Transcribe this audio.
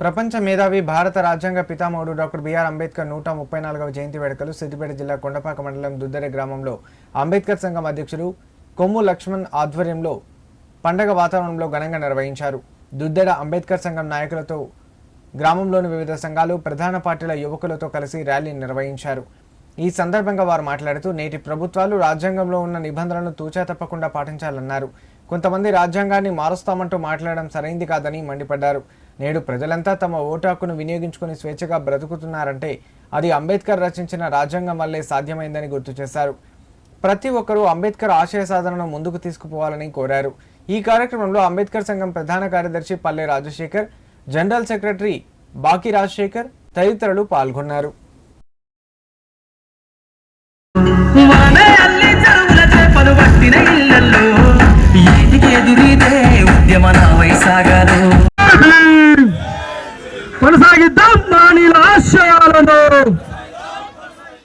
ప్రపంచ మేధావి భారత రాజ్యాంగ పితామహుడు డాక్టర్ బిఆర్ అంబేద్కర్ నూట ముప్పై నాలుగవ జయంతి వేడుకలు సిద్దిపేట జిల్లా కొండపాక మండలం దుద్దెర గ్రామంలో అంబేద్కర్ సంఘం అధ్యక్షుడు కొమ్ము లక్ష్మణ్ ఆధ్వర్యంలో పండగ వాతావరణంలో ఘనంగా నిర్వహించారు. దుద్దెడ అంబేద్కర్ సంఘం నాయకులతో గ్రామంలోని వివిధ సంఘాలు ప్రధాన పార్టీల యువకులతో కలిసి ర్యాలీ నిర్వహించారు. ఈ సందర్భంగా వారు మాట్లాడుతూ నేటి ప్రభుత్వాలు రాజ్యాంగంలో ఉన్న నిబంధనలను తూచా తప్పకుండా పాటించాలన్నారు. కొంతమంది రాజ్యాంగాన్ని మారుస్తామంటూ మాట్లాడడం సరైంది కాదని మండిపడ్డారు. నేడు ప్రజలంతా తమ ఓటు హక్కును వినియోగించుకుని స్వేచ్ఛగా బ్రతుకుతున్నారంటే అది అంబేద్కర్ రచించిన రాజ్యాంగం వల్లే సాధ్యమైందని గుర్తు చేశారు. ప్రతి ఒక్కరూ అంబేద్కర్ ఆశయ సాధనను ముందుకు తీసుకుపోవాలని కోరారు. ఈ కార్యక్రమంలో అంబేద్కర్ సంఘం ప్రధాన కార్యదర్శి పల్లె రాజశేఖర్ జనరల్ సెక్రటరీ బాకి రాజశేఖర్ తదితరులు పాల్గొన్నారు. ఉద్యమ నా చెరువుల Vidam Manila Shayalano.